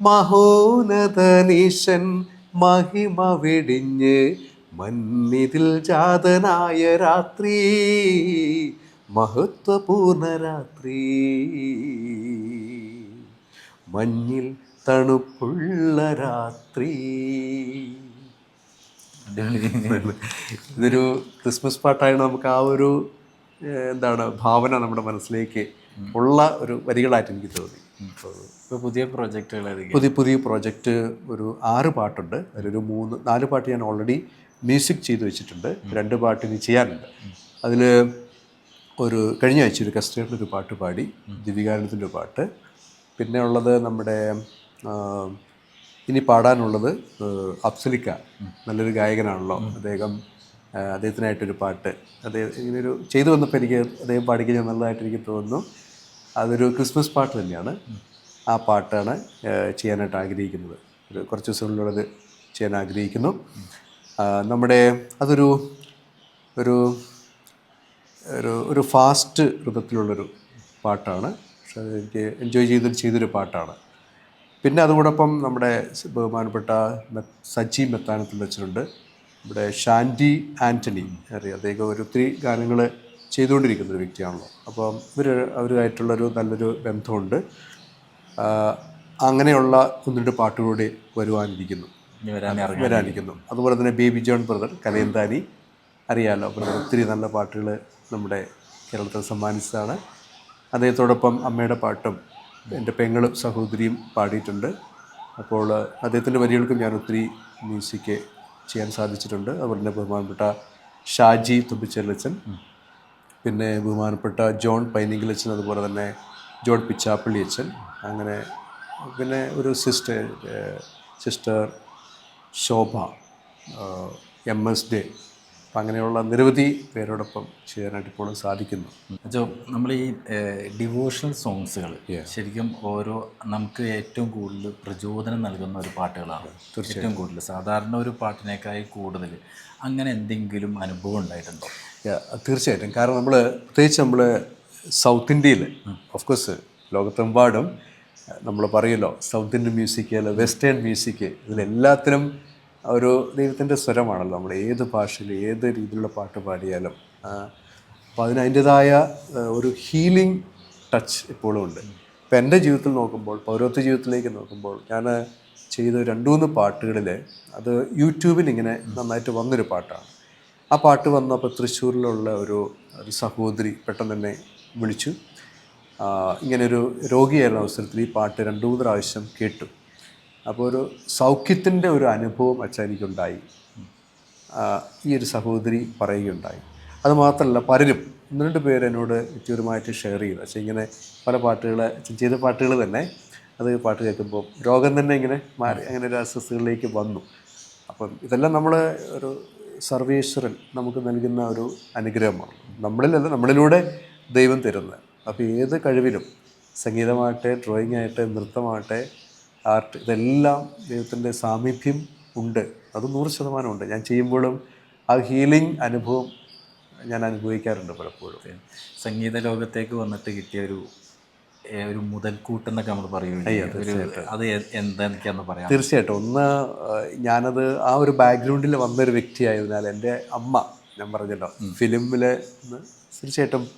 [SPEAKER 2] മഹോനതനീശൻ മഹിമ വെടിഞ്ഞ് മന്നിതിൽ ജാതനായ രാത്രി. മഹത്വപൂർണ രാത്രി. മഞ്ഞിൽ തണുപ്പുള്ള രാത്രി. ഇതൊരു ക്രിസ്മസ് പാട്ടായ നമുക്ക് ആ ഒരു എന്താണ് ഭാവന നമ്മുടെ മനസ്സിലേക്ക് ഉള്ള ഒരു വരികളായിട്ട് എനിക്ക് തോന്നി.
[SPEAKER 1] പുതിയ പ്രോജക്റ്റുകൾ
[SPEAKER 2] പുതിയ പുതിയ പ്രോജക്റ്റ് ഒരു ആറ് പാട്ടുണ്ട്. അതിലൊരു മൂന്ന് നാല് പാട്ട് ഞാൻ ഓൾറെഡി മ്യൂസിക് ചെയ്തു വെച്ചിട്ടുണ്ട്. രണ്ട് പാട്ട് ഇനി ചെയ്യാനുണ്ട്. അതിൽ ഒരു കഴിഞ്ഞ ആഴ്ച ഒരു കസ്റ്റേറിന്റെ ഒരു പാട്ട് പാടി ദിവികാരണത്തിന്റെ ഒരു പാട്ട്. പിന്നെ ഉള്ളത് നമ്മുടെ ഇനി പാടാനുള്ളത് അപ്സലിക്ക നല്ലൊരു ഗായകനാണല്ലോ. അദ്ദേഹം അദ്ദേഹത്തിനായിട്ടൊരു പാട്ട്. അദ്ദേഹം ഇങ്ങനൊരു ചെയ്തു വന്നപ്പോൾ എനിക്ക് അദ്ദേഹം പാടിക്കഴിഞ്ഞാൽ നല്ലതായിട്ട് എനിക്ക് തോന്നുന്നു. അതൊരു ക്രിസ്മസ് പാട്ട് തന്നെയാണ്. ആ പാട്ടാണ് ചെയ്യാനായിട്ട് ആഗ്രഹിക്കുന്നത്. ഒരു കുറച്ച് ദിവസങ്ങളിലുള്ളത് ചെയ്യാൻ ആഗ്രഹിക്കുന്നു. നമ്മുടെ അതൊരു ഒരു ഒരു ഒരു ഫാസ്റ്റ് ഋതത്തിലുള്ളൊരു പാട്ടാണ്. പക്ഷെ അത് എനിക്ക് എൻജോയ് ചെയ്ത് ചെയ്തൊരു പാട്ടാണ്. പിന്നെ അതോടൊപ്പം നമ്മുടെ ബഹുമാനപ്പെട്ട സജി മെത്താനത്തിൽ വെച്ചിട്ടുണ്ട്. ഇവിടെ ഷാൻഡി ആന്റണി അറിയാം. അദ്ദേഹം ഒരു ഒത്തിരി ഗാനങ്ങൾ ചെയ്തുകൊണ്ടിരിക്കുന്ന ഒരു വ്യക്തിയാണല്ലോ. അപ്പം ഇവർ അവരുമായിട്ടുള്ളൊരു നല്ലൊരു ബന്ധമുണ്ട്. അങ്ങനെയുള്ള ഒന്ന് രണ്ട് പാട്ടുകൂടി വരുവാനിരിക്കുന്നു. വരാനിരിക്കുന്നു. അതുപോലെ തന്നെ ബേബി ജോൺ ബ്രദർ കലയന്താനി അറിയാലോ. ബ്രദർ ഒത്തിരി നല്ല പാട്ടുകൾ നമ്മുടെ കേരളത്തിൽ സമ്മാനിച്ചതാണ്. അദ്ദേഹത്തോടൊപ്പം അമ്മയുടെ പാട്ടും എന്റെ പെങ്ങളും സഹോദരിയും പാടിയിട്ടുണ്ട്. അപ്പോൾ അദ്ദേഹത്തിന്റെ വരികൾക്കും ഞാൻ ഒത്തിരി മ്യൂസിക് ചെയ്യാൻ സാധിച്ചിട്ടുണ്ട്. അതുപോലെ തന്നെ ബഹുമാനപ്പെട്ട ഷാജി തുമ്പിച്ചേലച്ചൻ പിന്നെ ബഹുമാനപ്പെട്ട ജോൺ പൈനിങ്കിലച്ചൻ അതുപോലെ തന്നെ ജോൺ പിച്ചാപ്പള്ളി അച്ഛൻ അങ്ങനെ പിന്നെ ഒരു sister sister Shobha M S day അപ്പം അങ്ങനെയുള്ള നിരവധി പേരോടൊപ്പം ചെയ്യാനായിട്ട് ഇപ്പോൾ സാധിക്കുന്നു.
[SPEAKER 1] അച്ഛോ നമ്മൾ ഈ ഡിവോഷണൽ സോങ്സുകൾ ശരിക്കും ഓരോ നമുക്ക് ഏറ്റവും കൂടുതൽ പ്രചോദനം നൽകുന്ന ഒരു പാട്ടുകളാണ്. ഏറ്റവും കൂടുതൽ സാധാരണ ഒരു പാട്ടിനേക്കായി കൂടുതൽ അങ്ങനെ എന്തെങ്കിലും അനുഭവം ഉണ്ടായിട്ടുണ്ടോ?
[SPEAKER 2] തീർച്ചയായിട്ടും. കാരണം നമ്മൾ പ്രത്യേകിച്ച് നമ്മൾ സൗത്ത് ഇന്ത്യയിൽ ഓഫ് കോഴ്സ് ലോകത്തെമ്പാടും നമ്മൾ പറയുമല്ലോ സൗത്ത് ഇന്ത്യൻ മ്യൂസിക് അല്ല വെസ്റ്റേൺ മ്യൂസിക് ഇതിലെല്ലാത്തിനും ഒരു ദൈവത്തിന്റെ സ്വരമാണല്ലോ നമ്മൾ ഏത് ഭാഷയിൽ ഏത് രീതിയിലുള്ള പാട്ട് പാടിയാലും. അപ്പോൾ അതിന് അതിന്റെതായ ഒരു ഹീലിംഗ് ടച്ച് ഇപ്പോഴും ഉണ്ട്. ഇപ്പം എന്റെ ജീവിതത്തിൽ നോക്കുമ്പോൾ പൗരത്വ ജീവിതത്തിലേക്ക് നോക്കുമ്പോൾ ഞാൻ ചെയ്ത രണ്ട് മൂന്ന് പാട്ടുകളിൽ അത് യൂട്യൂബിൽ ഇങ്ങനെ നന്നായിട്ട് വന്നൊരു പാട്ടാണ്. ആ പാട്ട് വന്നപ്പോൾ തൃശ്ശൂരിലുള്ള ഒരു സഹോദരി പെട്ടെന്ന് തന്നെ വിളിച്ചു. ഇങ്ങനൊരു രോഗിയായിരുന്ന അവസരത്തിൽ ഈ പാട്ട് രണ്ടു മൂന്ന് പ്രാവശ്യം കേട്ടു. അപ്പോൾ ഒരു സൗഖ്യത്തിന്റെ ഒരു അനുഭവം അച്ഛാ എനിക്കുണ്ടായി. ആ, ഈ ഒരു സഹോദരി പറയുകയുണ്ടായി. അതുമാത്രമല്ല പലരും ഒന്ന് രണ്ട് പേര് എന്നോട് വ്യക്തിപരമായിട്ട് ഷെയർ ചെയ്തു. പക്ഷേ ഇങ്ങനെ പല പാട്ടുകൾ ചെയ്ത പാട്ടുകൾ തന്നെ അത് പാട്ട് കേൾക്കുമ്പോൾ രോഗം തന്നെ ഇങ്ങനെ മാറി അങ്ങനെ ഒരു അസ്വസ്ഥകളിലേക്ക് വന്നു. അപ്പം ഇതെല്ലാം നമ്മൾ ഒരു സർവേശ്വരൻ നമുക്ക് നൽകുന്ന ഒരു അനുഗ്രഹമാണ്. നമ്മളിലല്ല നമ്മളിലൂടെ ദൈവം തരുന്നത്. അപ്പോൾ ഏത് കഴിവിലും സംഗീതമാകട്ടെ ഡ്രോയിങ് ആകട്ടെ നൃത്തമാകട്ടെ ആർട്ട് ഇതെല്ലാം ദൈവത്തിന്റെ സാമീപ്യം ഉണ്ട്. അത് നൂറ് ശതമാനമുണ്ട് ഞാൻ ചെയ്യുമ്പോഴും ആ ഹീലിംഗ് അനുഭവം ഞാൻ അനുഭവിക്കാറുണ്ട് പലപ്പോഴും.
[SPEAKER 1] സംഗീത ലോകത്തേക്ക് വന്നിട്ട് കിട്ടിയ ഒരു ഒരു ഒരു മുതൽക്കൂട്ടെന്നൊക്കെ നമ്മൾ പറയുകയാണ് അത് എന്താണെന്ന് പറയാം
[SPEAKER 2] തീർച്ചയായിട്ടും. ഒന്ന് ഞാനത് ആ ഒരു ബാക്ക്ഗ്രൗണ്ടിൽ വന്നൊരു വ്യക്തിയായതിനാൽ എന്റെ അമ്മ ഞാൻ പറഞ്ഞല്ലോ ഫിലിമിൽ തീർച്ചയായിട്ടും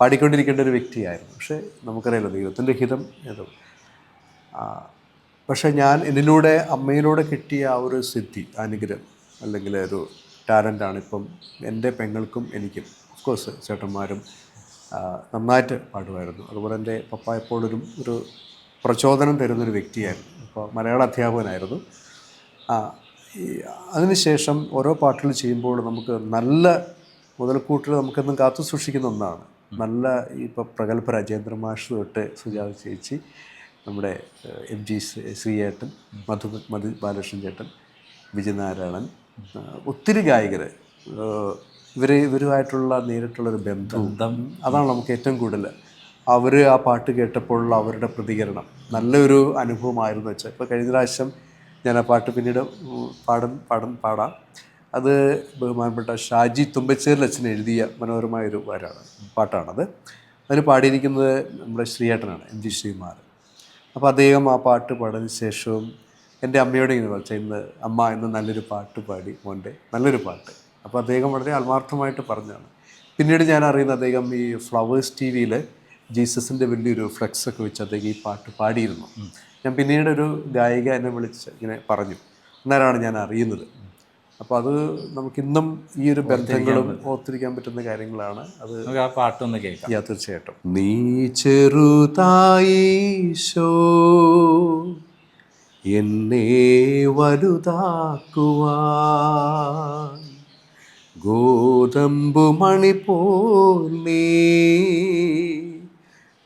[SPEAKER 2] പാടിക്കൊണ്ടിരിക്കേണ്ട ഒരു വ്യക്തിയായിരുന്നു. പക്ഷേ നമുക്കറിയാലോ ദൈവത്തിന്റെ ഹിതം ഏതോ. പക്ഷേ ഞാൻ ഇതിലൂടെ അമ്മയിലൂടെ കിട്ടിയ ആ ഒരു സിദ്ധി അനുഗ്രഹം അല്ലെങ്കിൽ ഒരു ടാലന്റാണ് ഇപ്പം എന്റെ പെങ്ങൾക്കും എനിക്കും. ഓഫ് കോഴ്സ് ചേട്ടന്മാരും നന്നായിട്ട് പാടുമായിരുന്നു. അതുപോലെ എന്റെ പപ്പ എപ്പോഴൊരു ഒരു പ്രചോദനം തരുന്നൊരു വ്യക്തിയായിരുന്നു. അപ്പോൾ മലയാള അധ്യാപകനായിരുന്നു. അതിനുശേഷം ഓരോ പാട്ടുകൾ ചെയ്യുമ്പോൾ നമുക്ക് നല്ല മുതൽക്കൂട്ടിൽ നമുക്കെന്നും കാത്തു സൂക്ഷിക്കുന്ന ഒന്നാണ്. നല്ല ഇപ്പോൾ പ്രഗത്ഭ രാജേന്ദ്ര മാഷ് തൊട്ട് സുജാത ചേച്ചി നമ്മുടെ എം ജി ശ്രീ- ശ്രീയേട്ടൻ മധു മധു ബാലകൃഷ്ണൻ ചേട്ടൻ വിജയനാരായണൻ ഒത്തിരി ഗായകർ. ഇവർ ഇവരുമായിട്ടുള്ള നേരിട്ടുള്ളൊരു ബന്ധം. അതാണ് നമുക്ക് ഏറ്റവും കൂടുതൽ. അവർ ആ പാട്ട് കേട്ടപ്പോഴുള്ള അവരുടെ പ്രതികരണം. നല്ലൊരു അനുഭവമായിരുന്നു വെച്ചാൽ ഇപ്പോൾ കഴിഞ്ഞ പ്രാവശ്യം ഞാൻ ആ പാട്ട് പിന്നീട് പാടും പാടും പാടാം. അത് ബഹുമാനപ്പെട്ട ഷാജി തുമ്പച്ചേരിൽ അച്ഛൻ എഴുതിയ മനോഹരമായൊരു വരാണ് പാട്ടാണത്. അതിന് പാടിയിരിക്കുന്നത് നമ്മുടെ ശ്രീയേട്ടനാണ് എം ജി ശ്രീമാർ അപ്പോൾ അദ്ദേഹം ആ പാട്ട് പാടിയതിന് ശേഷവും എന്റെ അമ്മയോട് ഇങ്ങനെ പറഞ്ഞു ഇന്ന് അമ്മ ഇന്ന് നല്ലൊരു പാട്ട് പാടി മോന്റെ നല്ലൊരു പാട്ട്. അപ്പോൾ അദ്ദേഹം വളരെ ആത്മാർത്ഥമായിട്ട് പറഞ്ഞാണ് പിന്നീട് ഞാൻ അറിയുന്ന അദ്ദേഹം ഈ ഫ്ലവേഴ്സ് ടി വിയിൽ ജീസസിന്റെ വലിയൊരു ഫ്ലെക്സ് ഒക്കെ വെച്ച് അദ്ദേഹം ഈ പാട്ട് പാടിയിരുന്നു. ഞാൻ പിന്നീട് ഒരു ഗായിക എന്നെ വിളിച്ച് ഇങ്ങനെ പറഞ്ഞു. അന്നേരമാണ് ഞാൻ അറിയുന്നത്. അപ്പോൾ അത് നമുക്കിന്നും ഈ ഒരു ബന്ധങ്ങളും ഓർത്തിരിക്കാൻ പറ്റുന്ന കാര്യങ്ങളാണ്. അത്
[SPEAKER 1] നമുക്ക് ആ പാട്ടൊന്ന് കേൾക്കാം.
[SPEAKER 2] യാ തീർച്ചയായിട്ടും. നീ ചെറുതായിശോ എന്നെ വലുതാക്കുവാൻ. ഗോതമ്പു മണി നീ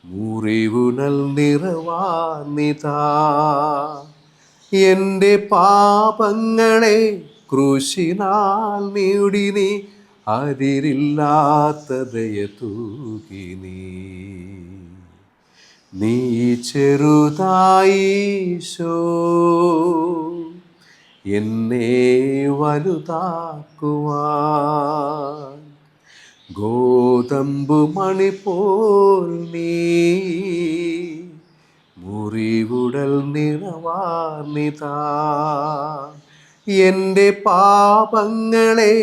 [SPEAKER 2] മുറിവുണൽ നിറവാനിതാ എന്റെ പാപങ്ങളെ ക്രൂശിനാൽ നീടി നീ അതിരില്ലാത്ത ദയ തൂകി നീ. നീ ചെറുതായിശോ എന്നെ വലുതാക്കുവാൻ. ഗോതമ്പു പോൽ നീ മുറിവുടൽ നിറവാർന്നിതാ. എന്റെ പാപങ്ങളെ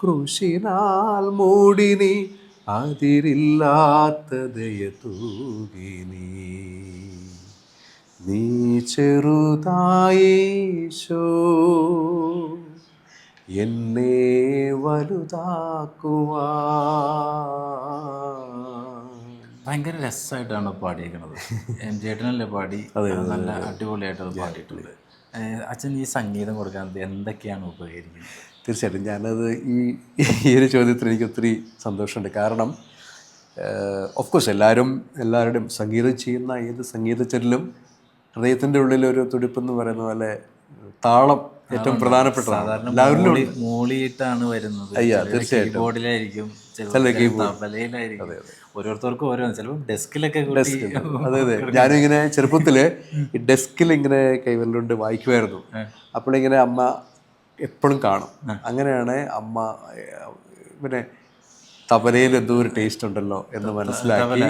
[SPEAKER 2] കൃഷിനാൽ മൂടിനി അതിരില്ലാത്ത ദയ തൂകി നീ. ചെറുതായിശോ എന്നെ വലുതാക്കുവാ
[SPEAKER 1] ഭയങ്കര രസമായിട്ടാണ് പാടിയിരിക്കുന്നത് എം ചേട്ടനല്ലേ പാടി? നല്ല അടിപൊളിയായിട്ട് അത് പാടിയിട്ടുണ്ട്. അച്ഛൻ ഈ സംഗീതം കൊടുക്കാൻ എന്തൊക്കെയാണ് ഉപകരിക്കുന്നത്?
[SPEAKER 2] തീർച്ചയായിട്ടും ഞാനത് ഈ ഈ ഒരു ചോദ്യത്തിൽ എനിക്ക് ഒത്തിരി സന്തോഷമുണ്ട്. കാരണം ഓഫ് കോഴ്സ് എല്ലാവരും എല്ലാവരുടെയും സംഗീതം ചെയ്യുന്ന ഏത് സംഗീതച്ചരിലും ഹൃദയത്തിന്റെ ഉള്ളിലൊരു തുടിപ്പെന്ന് പറയുന്ന പോലെ താളം ഏറ്റവും പ്രധാനപ്പെട്ടതാണ്.
[SPEAKER 1] മൂളിയിട്ടാണ് വരുന്നത്. കീബോർഡിലായിരിക്കും തീർച്ചയായിട്ടും ഓരോരുത്തർക്കും ഓരോ ചിലപ്പോൾ ഡെസ്കിലൊക്കെ
[SPEAKER 2] അതെ അതെ. ഞാനിങ്ങനെ ചെറുപ്പത്തിൽ ഡെസ്കിൽ ഇങ്ങനെ കൈവരലുകൊണ്ട് വായിക്കുമായിരുന്നു. അപ്പോഴിങ്ങനെ അമ്മ എപ്പോഴും കാണും. അങ്ങനെയാണ് അമ്മ പിന്നെ തബലയിൽ എന്തോ ഒരു ടേസ്റ്റ് ഉണ്ടല്ലോ എന്ന് മനസ്സിലാക്കി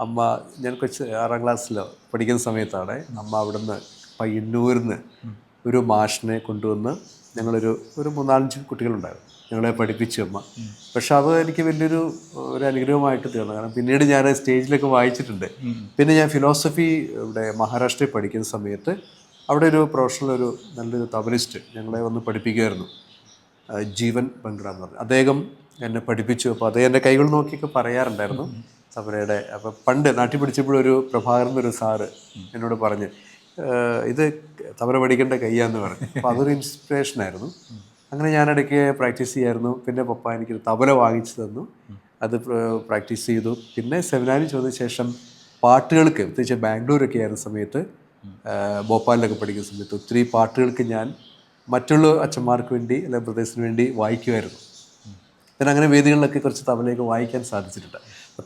[SPEAKER 2] അമ്മ ഞാൻ കൊച്ചു ആറാം ക്ലാസ്സിലോ പഠിക്കുന്ന സമയത്താണ് അമ്മ അവിടുന്ന് പയ്യന്നൂരിന്ന് ഒരു മാഷിനെ കൊണ്ടുവന്ന് ഞങ്ങളൊരു ഒരു മൂന്നാലഞ്ച് കുട്ടികളുണ്ടായിരുന്നു. ഞങ്ങളെ പഠിപ്പിച്ചു അമ്മ. പക്ഷെ അത് എനിക്ക് വലിയൊരു ഒരു അനുഗ്രഹമായിട്ട് തീർന്നു. കാരണം പിന്നീട് ഞാൻ സ്റ്റേജിലൊക്കെ വായിച്ചിട്ടുണ്ട്. പിന്നെ ഞാൻ ഫിലോസഫി ഇവിടെ മഹാരാഷ്ട്രയിൽ പഠിക്കുന്ന സമയത്ത് അവിടെ ഒരു പ്രൊഫഷണൽ ഒരു നല്ലൊരു തബലിസ്റ്റ് ഞങ്ങളെ വന്ന് പഠിപ്പിക്കുമായിരുന്നു. ജീവൻ ബംഗ്ര എന്ന് പറഞ്ഞു. അദ്ദേഹം എന്നെ പഠിപ്പിച്ചു. അപ്പോൾ അദ്ദേഹം എന്റെ കൈകൾ നോക്കിയൊക്കെ പറയാറുണ്ടായിരുന്നു. തബലയുടെ അപ്പോൾ പണ്ട് നാട്ടിൽ പഠിച്ചപ്പോഴൊരു പ്രഭാകരൻ ഒരു സാറ് എന്നോട് പറഞ്ഞ് "ആ, ഇത് തബല പഠിക്കേണ്ട കയ്യാന്ന് പറഞ്ഞു. അപ്പോൾ അതൊരു ഇൻസ്പിറേഷൻ ആയിരുന്നു. അങ്ങനെ ഞാൻ ഞാനിടയ്ക്ക് പ്രാക്ടീസ് ചെയ്യായിരുന്നു. പിന്നെ പപ്പ എനിക്ക് തബല വാങ്ങിച്ചു തന്നു. അത് പ്രാക്ടീസ് ചെയ്തു. പിന്നെ സെമിനാരിൽ ചോദിച്ച ശേഷം പാട്ടുകൾക്ക് പ്രത്യേകിച്ച് ബാംഗ്ലൂരൊക്കെ ആയിരുന്ന സമയത്ത് ഭോപ്പാലിലൊക്കെ പഠിക്കുന്ന സമയത്ത് ഒത്തിരി പാട്ടുകൾക്ക് ഞാൻ മറ്റുള്ള അച്ഛന്മാർക്ക് വേണ്ടി അല്ലെങ്കിൽ ബ്രദേഴ്സിന് വേണ്ടി വായിക്കുമായിരുന്നു. പിന്നെ അങ്ങനെ വേദികളിലൊക്കെ കുറച്ച് തബലയൊക്കെ വായിക്കാൻ സാധിച്ചിട്ടുണ്ട്.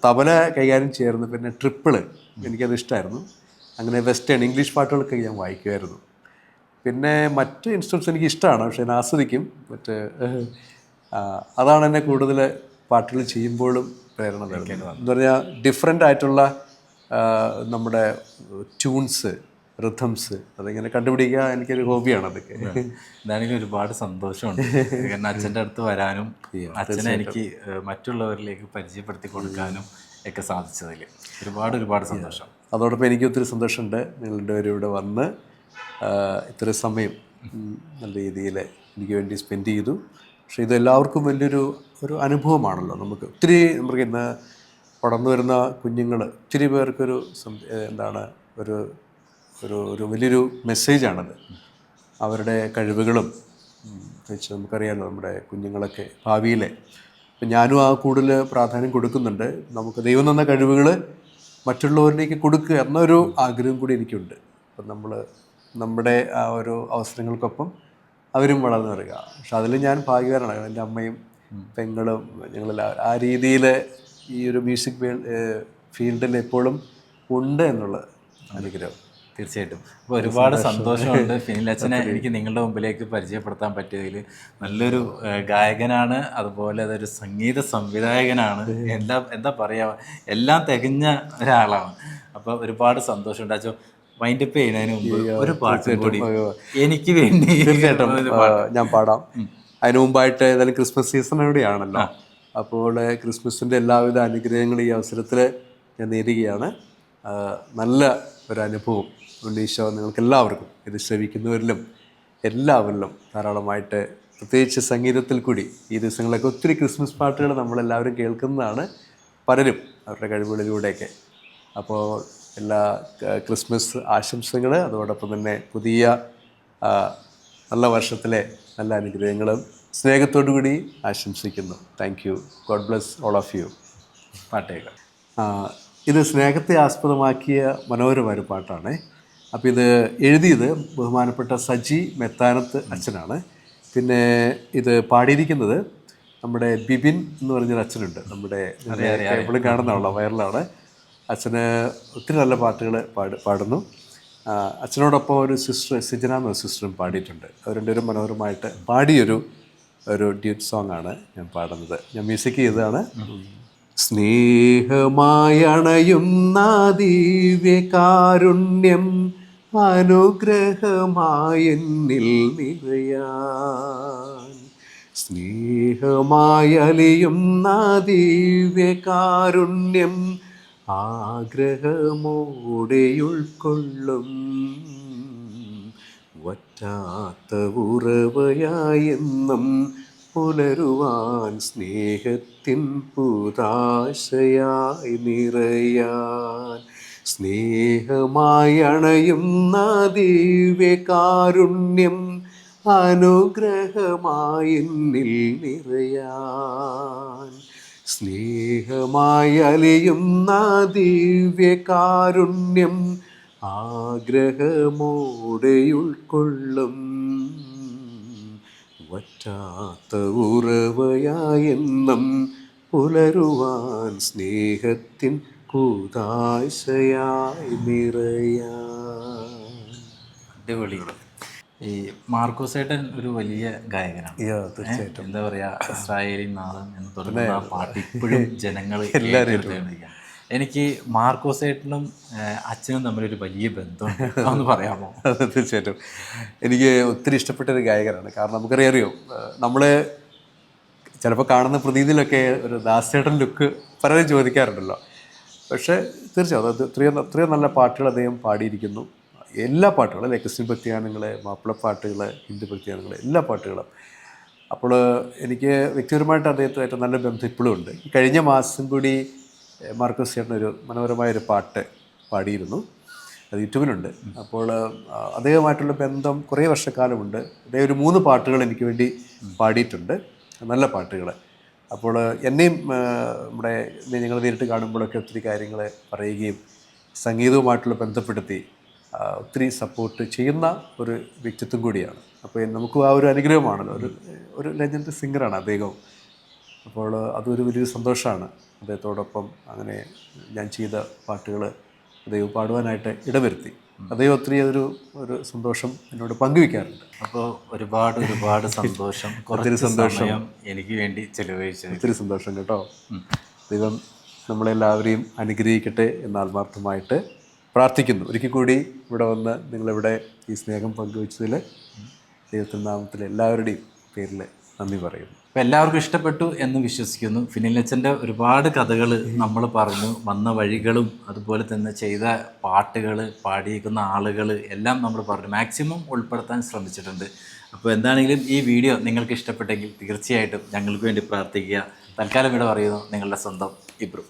[SPEAKER 2] തബല കൈകാര്യം ചേർന്ന് പിന്നെ ട്രിപ്പിൾ എനിക്കത് ഇഷ്ടമായിരുന്നു അങ്ങനെ വെസ്റ്റേൺ ഇംഗ്ലീഷ് പാട്ടുകളൊക്കെ ഞാൻ വായിക്കുമായിരുന്നു. പിന്നെ മറ്റ് ഇൻസ്ട്രുമെന്റ്സ് എനിക്ക് ഇഷ്ടമാണ് പക്ഷെ ഞാൻ ആസ്വദിക്കും. മറ്റ് അതാണ് എന്നെ കൂടുതൽ പാട്ടുകൾ ചെയ്യുമ്പോഴും പ്രേരണ നൽകുന്നത് എന്ന് പറഞ്ഞാൽ ഡിഫറെന്റ് ആയിട്ടുള്ള നമ്മുടെ ട്യൂൺസ് റിഥംസ് അതിങ്ങനെ കണ്ടുപിടിക്കുക എനിക്കൊരു ഹോബിയാണ് അതൊക്കെ.
[SPEAKER 1] ഇതാണെങ്കിൽ ഒരുപാട് സന്തോഷമുണ്ട്. കാരണം അച്ഛന്റെ അടുത്ത് വരാനും അച്ഛനെ എനിക്ക് മറ്റുള്ളവരിലേക്ക് പരിചയപ്പെടുത്തി കൊടുക്കാനും ഒക്കെ സാധിച്ചതിൽ ഒരുപാട് ഒരുപാട് സന്തോഷം.
[SPEAKER 2] അതോടൊപ്പം എനിക്ക് ഒത്തിരി സന്തോഷമുണ്ട് നിങ്ങളുടെ ഒരു ഇവിടെ വന്ന് ഇത്ര സമയം നല്ല രീതിയിൽ എനിക്ക് വേണ്ടി സ്പെൻഡ് ചെയ്തു. പക്ഷേ ഇത് എല്ലാവർക്കും വലിയൊരു ഒരു അനുഭവമാണല്ലോ നമുക്ക്. ഒത്തിരി നമുക്ക് ഇന്ന് വളർന്നു വരുന്ന കുഞ്ഞുങ്ങൾ ഒത്തിരി പേർക്കൊരു എന്താണ് ഒരു ഒരു ഒരു വലിയൊരു മെസ്സേജാണത് അവരുടെ കഴിവുകളും വെച്ച് നമുക്കറിയാമല്ലോ നമ്മുടെ കുഞ്ഞുങ്ങളൊക്കെ ഭാവിയിലെ. അപ്പം ഞാനും ആ കൂടുതൽ പ്രാധാന്യം കൊടുക്കുന്നുണ്ട്. നമുക്ക് ദൈവം തന്ന കഴിവുകൾ മറ്റുള്ളവരിലേക്ക് കൊടുക്കുക എന്നൊരു ആഗ്രഹം കൂടി എനിക്കുണ്ട്. അപ്പം നമ്മൾ നമ്മുടെ ആ ഒരു അവസരങ്ങൾക്കൊപ്പം അവരും വളർന്നു വരിക. പക്ഷെ അതിൽ ഞാൻ ഭാഗ്യവാനാണ്. എന്റെ അമ്മയും പെങ്ങളും ഞങ്ങളെല്ലാവരും ആ രീതിയിൽ ഈ ഒരു മ്യൂസിക് ഫീൽഡിൽ എപ്പോഴും ഉണ്ട് എന്നുള്ള അനുഗ്രഹം.
[SPEAKER 1] തീർച്ചയായിട്ടും. അപ്പോൾ ഒരുപാട് സന്തോഷമുണ്ട്. ഫിനിൽ അച്ഛനെ എനിക്ക് നിങ്ങളുടെ മുമ്പിലേക്ക് പരിചയപ്പെടുത്താൻ പറ്റിയതിൽ നല്ലൊരു ഗായകനാണ്. അതുപോലെ അതൊരു സംഗീത സംവിധായകനാണ്. എന്താ എന്താ പറയുക എല്ലാം തികഞ്ഞ ഒരാളാണ്. അപ്പോൾ ഒരുപാട് സന്തോഷമുണ്ട്. അച്ഛൻ വൈൻഡപ്പ് ചെയ്യുന്നതിന് മുമ്പ് ഒരു പാട്ട് കൂടി എനിക്ക് വേണ്ടി
[SPEAKER 2] തീർച്ചയായിട്ടും. ഞാൻ പാടാം. അതിനു മുമ്പായിട്ട് ഏതായാലും ക്രിസ്മസ് സീസൺ കൂടിയാണല്ലോ. അപ്പോൾ ക്രിസ്മസിന്റെ എല്ലാവിധ അനുഗ്രഹങ്ങളും ഈ അവസരത്തിൽ ഞാൻ നേരുകയാണ്. നല്ല ഒരു അനുഭവം. ഉണ്ണീശോ നിങ്ങൾക്ക് എല്ലാവർക്കും ഇത് ശ്രവിക്കുന്നവരിലും എല്ലാവരിലും ധാരാളമായിട്ട് പ്രത്യേകിച്ച് സംഗീതത്തിൽ കൂടി ഈ ദിവസങ്ങളിലൊക്കെ ഒത്തിരി ക്രിസ്മസ് പാട്ടുകൾ നമ്മളെല്ലാവരും കേൾക്കുന്നതാണ് പലരും അവരുടെ കഴിവുകളിലൂടെയൊക്കെ. അപ്പോൾ എല്ലാ ക്രിസ്മസ് ആശംസകൾ അതോടൊപ്പം തന്നെ പുതിയ നല്ല വർഷത്തിലെ നല്ല അനുഗ്രഹങ്ങളും സ്നേഹത്തോടു കൂടി ആശംസിക്കുന്നു. Thank you God bless all of you
[SPEAKER 1] പാട്ടേക്കാം
[SPEAKER 2] ഇത് സ്നേഹത്തെ ആസ്പദമാക്കിയ മനോഹരമായ ഒരു പാട്ടാണ്. അപ്പോൾ ഇത് എഴുതിയത് ബഹുമാനപ്പെട്ട സജി മെത്താനത്ത് അച്ഛനാണ്. പിന്നെ ഇത് പാടിയിരിക്കുന്നത് നമ്മുടെ ബിബിൻ എന്ന് പറഞ്ഞൊരു അച്ഛനുണ്ട്. നമ്മുടെ എപ്പോഴും കാണുന്നതാണല്ലോ വൈറലാണ് അച്ഛന് ഒത്തിരി നല്ല പാട്ടുകൾ പാട് പാടുന്നു. അച്ഛനോടൊപ്പം ഒരു സിസ്റ്റർ സിജന എന്ന സിസ്റ്ററും പാടിയിട്ടുണ്ട്. അവർ രണ്ടുപേരും മനോഹരമായിട്ട് പാടിയൊരു ഒരു ഡ്യൂറ്റ് സോങ് ആണ് ഞാൻ പാടുന്നത്. ഞാൻ മ്യൂസിക് ചെയ്തതാണ്. സ്നേഹമായണയും നാദീവ്യകാരുണ്യം അനുഗ്രഹമായെന്നിൽ നിറയാൻ സ്നേഹമായലിയും നദീവ്യകാരുണ്യം ആഗ്രഹമോടെ ഉൾക്കൊള്ളും വറ്റാത്ത ഉറവയായെന്നും പുലരുവാൻ സ്നേഹത്തിൻ പുതാശയായി നിറയാൻ. സ്നേഹമായി അണയും ദിവ്യകാരുണ്യം അനുഗ്രഹമായി നിൽ നിറയാൻ. സ്നേഹമായി അലിയും ദിവ്യകാരുണ്യം ആഗ്രഹമോടെ ഉൾക്കൊള്ളും. വറ്റാത്ത ഉറവയായെന്നും പുലരുവാൻ സ്നേഹത്തിൻ കൂതാശയായി
[SPEAKER 1] അടിപൊളി. ഈ മാർക്കോസേട്ടൻ ഒരു വലിയ ഗായകനാണ്.
[SPEAKER 2] തീർച്ചയായിട്ടും.
[SPEAKER 1] എന്താ പറയാ ഇസ്രായേലി നാഥൻ എന്ന് തുടങ്ങുന്ന ആ പാട്ട് ഇപ്പോഴും ജനങ്ങൾ എല്ലാവരും എനിക്ക് മാർക്കോസേട്ടനും അച്ഛനും തമ്മിലൊരു വലിയ ബന്ധമുണ്ട്. പറയാമോ?
[SPEAKER 2] തീർച്ചയായിട്ടും. എനിക്ക് ഒത്തിരി ഇഷ്ടപ്പെട്ട ഒരു ഗായകനാണ്. കാരണം നമുക്കറിയാറിയോ നമ്മൾ ചിലപ്പോൾ കാണുന്ന പ്രതീതിയിലൊക്കെ ഒരു ദാസേട്ടൻ ലുക്ക് പലരും ചോദിക്കാറുണ്ടല്ലോ. പക്ഷേ തീർച്ചയായും അത് ഇത്രയും ഇത്രയും നല്ല പാട്ടുകൾ അദ്ദേഹം പാടിയിരിക്കുന്നു. എല്ലാ പാട്ടുകളും അല്ലെ? ക്രിസ്ത്യൻ ഭക്തിഗാനങ്ങൾ മാപ്പിളപ്പാട്ടുകൾ ഹിന്ദു ഭക്തിഗാനങ്ങൾ എല്ലാ പാട്ടുകളും. അപ്പോൾ എനിക്ക് വ്യക്തിപരമായിട്ട് അദ്ദേഹത്തുമായിട്ട് നല്ല ബന്ധം ഇപ്പോഴും ഉണ്ട്. കഴിഞ്ഞ മാസം കൂടി മാർക്കസ് ചേട്ടൻ ഒരു മനോഹരമായൊരു പാട്ട് പാടിയിരുന്നു. അത് യൂട്യൂബിലുണ്ട്. അപ്പോൾ അദ്ദേഹമായിട്ടുള്ള ബന്ധം കുറേ വർഷക്കാലമുണ്ട്. അദ്ദേഹം ഒരു മൂന്ന് പാട്ടുകൾ എനിക്ക് വേണ്ടി പാടിയിട്ടുണ്ട്. നല്ല പാട്ടുകൾ അപ്പോൾ എന്നെയും നമ്മുടെ ഞങ്ങൾ നേരിട്ട് കാണുമ്പോഴൊക്കെ ഒത്തിരി കാര്യങ്ങൾ പറയുകയും സംഗീതവുമായിട്ടുള്ള ബന്ധപ്പെടുത്തി ഒത്തിരി സപ്പോർട്ട് ചെയ്യുന്ന ഒരു വ്യക്തിത്വം കൂടിയാണ്. അപ്പോൾ നമുക്ക് ആ ഒരു അനുഗ്രഹമാണല്ലോ. ഒരു ഒരു ലെജൻഡ് സിംഗറാണ് അദ്ദേഹം. അപ്പോൾ അതൊരു വലിയൊരു സന്തോഷമാണ്. അദ്ദേഹത്തോടൊപ്പം അങ്ങനെ ഞാൻ ചെയ്ത പാട്ടുകൾ അദ്ദേഹം പാടുവാനായിട്ട് ഇടവരുത്തി. അദ്ദേഹം ഒത്തിരി അതൊരു ഒരു സന്തോഷം എന്നോട് പങ്കുവെക്കാറുണ്ട്.
[SPEAKER 1] അപ്പോൾ ഒരുപാട് ഒരുപാട് സന്തോഷം. ഒത്തിരി സന്തോഷം. എനിക്ക് വേണ്ടി ചെലവഴിച്ചത്
[SPEAKER 2] ഒത്തിരി സന്തോഷം കേട്ടോ. ദൈവം നമ്മളെല്ലാവരെയും അനുഗ്രഹിക്കട്ടെ എന്ന് ആത്മാർത്ഥമായിട്ട് പ്രാർത്ഥിക്കുന്നു. ഒരിക്കൽ കൂടി ഇവിടെ വന്ന് നിങ്ങളിവിടെ ഈ സ്നേഹം പങ്കുവച്ചതിൽ ദൈവത്തിന്റെ നാമത്തിൽ എല്ലാവരുടെയും പേരിൽ നന്ദി പറയുന്നു.
[SPEAKER 1] എല്ലാവർക്കും ഇഷ്ടപ്പെട്ടു എന്ന് വിശ്വസിക്കുന്നു. ഫിനിലച്ചന്റെ ഒരുപാട് കഥകൾ നമ്മൾ പറഞ്ഞു. വന്ന വഴികളും അതുപോലെ തന്നെ ചെയ്ത പാട്ടുകൾ പാടിയിരിക്കുന്ന ആളുകൾ എല്ലാം നമ്മൾ പറഞ്ഞു. മാക്സിമം ഉൾപ്പെടുത്താൻ ശ്രമിച്ചിട്ടുണ്ട്. അപ്പോൾ എന്താണെങ്കിലും ഈ വീഡിയോ നിങ്ങൾക്ക് ഇഷ്ടപ്പെട്ടെങ്കിൽ തീർച്ചയായിട്ടും ഞങ്ങൾക്ക് വേണ്ടി പ്രാർത്ഥിക്കുക. തൽക്കാലം ഇവിടെ പറയുന്നു. നിങ്ങളുടെ സ്വന്തം ഇബ്രു.